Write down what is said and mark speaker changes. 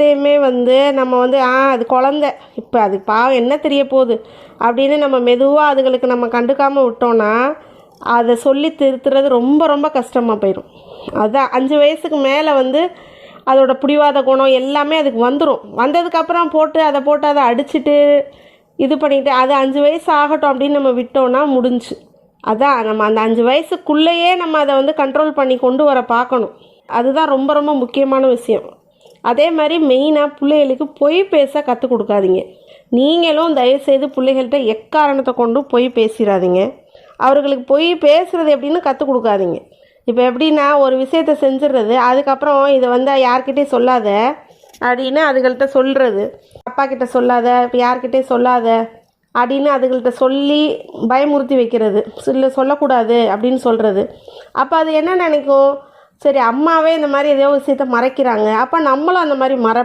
Speaker 1: விஷயத்தையுமே வந்து நம்ம வந்து ஆ அது குழந்த. இப்போ அது பாவம் என்ன தெரிய போகுது? அப்படின்னு நம்ம மெதுவாக அதுகளுக்கு நம்ம கண்டுக்காமல் விட்டோன்னா அதை சொல்லி திருத்துறது ரொம்ப ரொம்ப கஷ்டமாக போயிடும் அதுதான் அஞ்சு வயசுக்கு மேலே வந்து அதோட பிடிவாத குணம் எல்லாமே அதுக்கு வந்துடும் வந்ததுக்கப்புறம் போட்டு அதை போட்டு அதை அடிச்சுட்டு இது பண்ணிட்டு அது அஞ்சு வயசு ஆகட்டும் அப்படின்னு நம்ம விட்டோம்னா முடிஞ்சு. அதான் நம்ம அந்த அஞ்சு வயசுக்குள்ளேயே நம்ம அதை வந்து கண்ட்ரோல் பண்ணி கொண்டு வர பார்க்கணும். அதுதான் ரொம்ப ரொம்ப முக்கியமான விஷயம். அதே மாதிரி மெயினாக பிள்ளைகளுக்கு பொய் பேச கற்றுக் கொடுக்காதீங்க. நீங்களும் தயவுசெய்து பிள்ளைகள்கிட்ட எக்காரணத்தை கொண்டு பொய் பேசிடாதீங்க அவர்களுக்கு பொய் பேசுகிறது எப்படின்னு கற்றுக் கொடுக்காதீங்க. இப்போ எப்படின்னா ஒரு விஷயத்த செஞ்சிடுறது அதுக்கப்புறம் இதை வந்து யார்கிட்டயும் சொல்லாத அப்படின்னு அதுகள்கிட்ட சொல்கிறது அப்பா கிட்ட சொல்லாத இப்போ யார்கிட்டயும் சொல்லாத அப்படின்னு அதுகள்கிட்ட சொல்லி பயமுறுத்தி வைக்கிறது. இல்லை சொல்லக்கூடாது அப்படின்னு சொல்கிறது அப்போ அது என்ன நினைக்கும்? சரி அம்மாவே இந்த மாதிரி ஏதோ விஷயத்த மறைக்கிறாங்க. அப்போ நம்மளும் அந்த மாதிரி மற